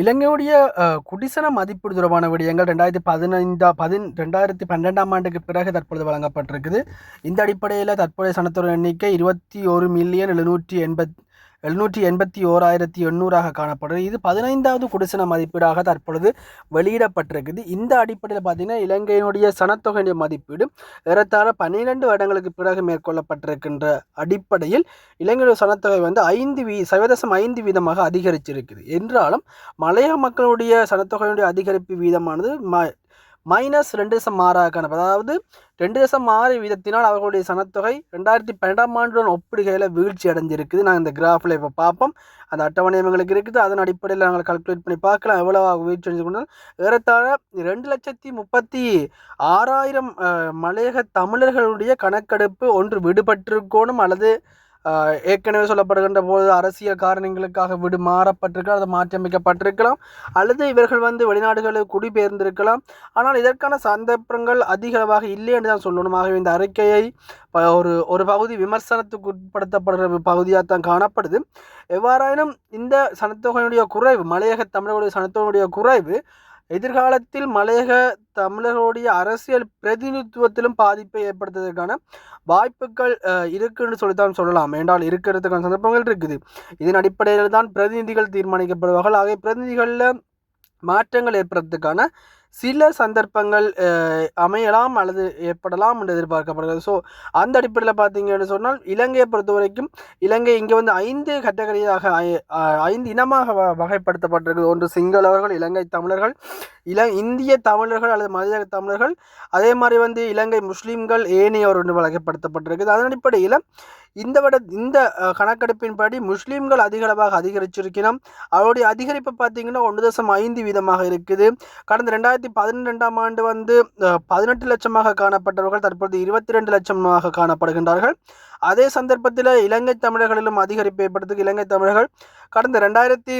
இலங்கையுடைய குடிசன மதிப்பீடு தொடர்பான விடயங்கள் ரெண்டாயிரத்தி பதினைந்தா பதின் ரெண்டாயிரத்தி பன்னெண்டாம் ஆண்டுக்கு பிறகு தற்பொழுது வழங்கப்பட்டிருக்குது. இந்த அடிப்படையில் தற்போதைய சனத்தொகை எண்ணிக்கை இருபத்தி ஒரு மில்லியன் எழுநூற்றி எண்பத் எழுநூற்றி எண்பத்தி ஓராயிரத்தி எண்ணூறாக காணப்படுது. இது பதினைந்தாவது குடிசன மதிப்பீடாக தற்பொழுது வெளியிடப்பட்டிருக்குது. இந்த அடிப்படையில் பார்த்தீங்கன்னா இலங்கையினுடைய சனத்தொகை மதிப்பீடு ஏறத்தாழ பன்னிரெண்டு வருடங்களுக்கு பிறகு மேற்கொள்ளப்பட்டிருக்கின்ற அடிப்படையில் இலங்கையுடைய சனத்தொகை வந்து ஐந்து வீ சதவீதம் ஐந்து வீதமாக அதிகரிச்சிருக்குது. என்றாலும் மலையக மக்களுடைய சனத்தொகையினுடைய அதிகரிப்பு வீதமானது ம மைனஸ் ரெண்டு தசம் ஆறாக அதாவது ரெண்டு தசம் ஆறு வீதத்தினால் அவர்களுடைய சனத்தொகை ரெண்டாயிரத்தி பன்னெண்டாம் ஆண்டுடன் ஒப்பிடுகையில் வீழ்ச்சி அடைஞ்சிருக்குது. நாங்கள் இந்த கிராஃபில் இப்போ பார்ப்போம். அந்த அட்டவணை எங்களுக்கு இருக்குது. அதன் அடிப்படையில் நாங்கள் கல்குலேட் பண்ணி பார்க்கலாம். எவ்வளோ வீழ்ச்சி அடைஞ்சு கொண்டால் ஏறத்தாழ ரெண்டு லட்சத்தி முப்பத்தி ஆறாயிரம் மலையக தமிழர்களுடைய கணக்கெடுப்பு ஒன்று விடுபட்டிருக்கணும். அல்லது ஏற்கனவே சொல்லப்படுகின்ற போது அரசியல் காரணங்களுக்காக விடு மாறப்பட்டிருக்கலாம் அது மாற்றியமைக்கப்பட்டிருக்கலாம் அல்லது இவர்கள் வந்து வெளிநாடுகளில் குடிபெயர்ந்திருக்கலாம். ஆனால் இதற்கான சந்தர்ப்பங்கள் அதிக அளவாக இல்லை என்று தான் சொல்லணும். ஆகவே இந்த அறிக்கையை ப- ஒரு ஒரு பகுதி விமர்சனத்துக்கு உட்படுத்தப்படுகிற பகுதியாக தான் காணப்படுது. எவ்வாறாயினும் இந்த சனத்தொகையினுடைய குறைவு மலையக தமிழர்களுடைய சனத்தொகையினுடைய குறைவு எதிர்காலத்தில் மலையக தமிழர்களுடைய அரசியல் பிரதிநிதித்துவத்திலும் பாதிப்பை ஏற்படுத்துவதற்கான வாய்ப்புகள் இருக்குன்னு சொல்லித்தான் சொல்லலாம். என்றால் இருக்கிறதுக்கான சந்தர்ப்பங்கள் இருக்குது. இதன் அடிப்படையில் தான் பிரதிநிதிகள் தீர்மானிக்கப்படுவார்கள். ஆகிய பிரதிநிதிகளில் மாற்றங்கள் ஏற்படுறதுக்கான சில சந்தர்ப்பங்கள் அமையலாம் அல்லது ஏற்படலாம் என்று எதிர்பார்க்கப்படுகிறது. ஸோ அந்த அடிப்படையில் பார்த்தீங்கன்னு சொன்னால் இலங்கையை பொறுத்த வரைக்கும் இலங்கை இங்கே வந்து ஐந்து கட்டகரியாக ஐ- ஐந்து இனமாக வ- வகைப்படுத்தப்பட்டிருக்குது ஒன்று சிங்களவர்கள் இலங்கை தமிழர்கள் இல இந்திய தமிழர்கள் அல்லது மலையக தமிழர்கள். அதே மாதிரி வந்து இலங்கை முஸ்லீம்கள் ஏனையோர் என்று வகைப்படுத்தப்பட்டிருக்குது அதன் அடிப்படையில் இந்த விட இந்த கணக்கெடுப்பின்படி முஸ்லீம்கள் அதிக அளவாக அவருடைய அதிகரிப்பு பார்த்தீங்கன்னா ஒன்று தசம் ஐந்து வீதமாக இருக்குது. கடந்த ரெண்டாயிரத்தி பதினெண்டாம் ஆண்டு வந்து பதினெட்டு லட்சமாக காணப்பட்டவர்கள் தற்பொழுது இருபத்தி ரெண்டு லட்சமாக காணப்படுகின்றார்கள். அதே சந்தர்ப்பத்தில் இலங்கை தமிழர்களிலும் அதிகரிப்பு ஏற்படுத்துக்கு இலங்கை தமிழர்கள் கடந்த ரெண்டாயிரத்தி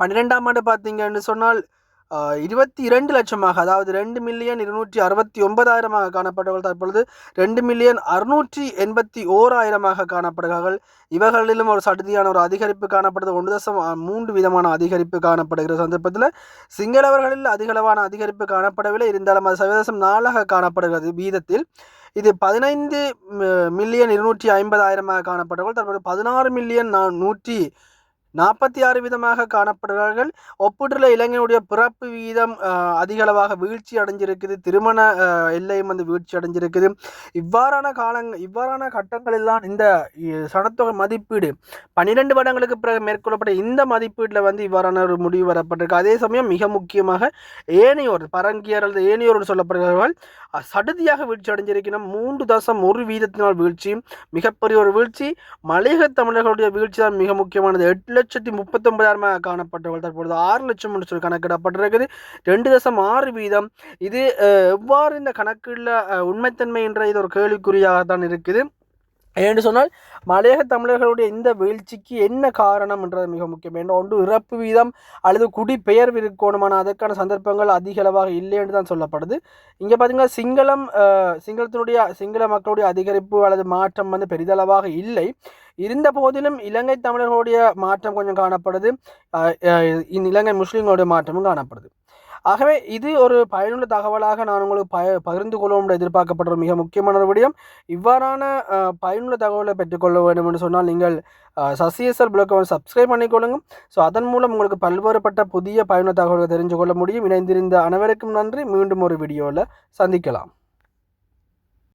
பன்னிரெண்டாம் ஆண்டு பார்த்தீங்கன்னு சொன்னால் இருபத்தி இரண்டு லட்சமாக அதாவது ரெண்டு மில்லியன் இருநூற்றி அறுபத்தி ஒன்பதாயிரமாக காணப்பட்டவர்கள் தற்பொழுது ரெண்டு மில்லியன் அறுநூற்றி எண்பத்தி ஓராயிரமாக காணப்படுகிறார்கள். இவர்களிலும் ஒரு சடுதியான ஒரு அதிகரிப்பு காணப்படுது. ஒன்று தசம் மூன்று விதமான அதிகரிப்பு காணப்படுகிற சந்தர்ப்பத்தில் சிங்களவர்களில் அதிகளவான அதிகரிப்பு காணப்படவில்லை. இருந்தாலும் அது சதவீதம் நாளாக காணப்படுகிறது. வீதத்தில் இது பதினைந்து மில்லியன் இருநூற்றி ஐம்பதாயிரமாக காணப்பட்டவர்கள். தற்போது பதினாறு மில்லியன் நூற்றி நாற்பத்தி ஆறு வீதமாக காணப்படுகிறார்கள் ஒப்பிட்டுள்ள இளைஞனுடைய பிறப்பு வீதம் அதிகளவாக வீழ்ச்சி அடைஞ்சிருக்குது. திருமண எல்லையும் வந்து வீழ்ச்சி அடைஞ்சிருக்குது. இவ்வாறான காலங் இவ்வாறான கட்டங்களில் தான் இந்த சனத்தொகை மதிப்பீடு பன்னிரெண்டு வருடங்களுக்கு பிறகு மேற்கொள்ளப்பட்ட இந்த மதிப்பீட்டில் வந்து இவ்வாறான ஒரு முடிவு வரப்பட்டிருக்கு. அதே சமயம் மிக முக்கியமாக ஏனையோர் பரங்கியர் அல்லது ஏனையோர் சொல்லப்படுகிறவர்கள் சடுதியாக வீழ்ச்சி அடைஞ்சிருக்கணும் மூன்று தசம் ஒரு வீதத்தினால் வீழ்ச்சி மிகப்பெரிய ஒரு வீழ்ச்சி. மலையக தமிழர்களுடைய வீழ்ச்சி தான் மிக முக்கியமானது. எட்டு லட்சத்தி முப்பத்தொன்பதாயிரமாக காணப்பட்டவர்கள் தற்பொழுது ஆறு லட்சம் என்று சொல்லி கணக்கிடப்பட்டிருக்குது. ரெண்டு தசம் ஆறு வீதம். இது எவ்வாறு இந்த கணக்கில் உண்மைத்தன்மை என்ற இது ஒரு கேள்விக்குறியாக தான் இருக்குது. ஏன்னு சொன்னால் மலையக தமிழர்களுடைய இந்த வீழ்ச்சிக்கு என்ன காரணம் என்றது மிக முக்கியம். என்ற ஒன்று இறப்பு வீதம் அல்லது குடிபெயர்வு இருக்கணுமான அதற்கான சந்தர்ப்பங்கள் அதிக அளவாக இல்லை என்று தான் சொல்லப்படுது. இங்கே பார்த்தீங்கன்னா சிங்களம் சிங்களத்தினுடைய சிங்கள மக்களுடைய அதிகரிப்பு அல்லது மாற்றம் வந்து பெரிதளவாக இல்லை. இருந்த போதிலும் இலங்கை தமிழர்களுடைய மாற்றம் கொஞ்சம் காணப்படுது. இந்த இலங்கை முஸ்லீம்களுடைய மாற்றமும் காணப்படுது. ஆகவே இது ஒரு பயனுள்ள தகவலாக நான் உங்களுக்கு பய பகிர்ந்து கொள்வோம் என்று எதிர்பார்க்கப்படுற மிக முக்கியமான ஒரு விடயம். இவ்வாறான பயனுள்ள தகவலை பெற்றுக்கொள்ள வேண்டும் என்று சொன்னால் நீங்கள் சசிஎஸ்எல் பிளாக்கை சப்ஸ்கிரைப் பண்ணிக்கொள்ளுங்க ஸோ அதன் மூலம் உங்களுக்கு பல்வேறுபட்ட புதிய பயனுள்ள தகவல்களை தெரிஞ்சு கொள்ள முடியும். இணைந்திருந்த அனைவருக்கும் நன்றி. மீண்டும் ஒரு வீடியோவில் சந்திக்கலாம்.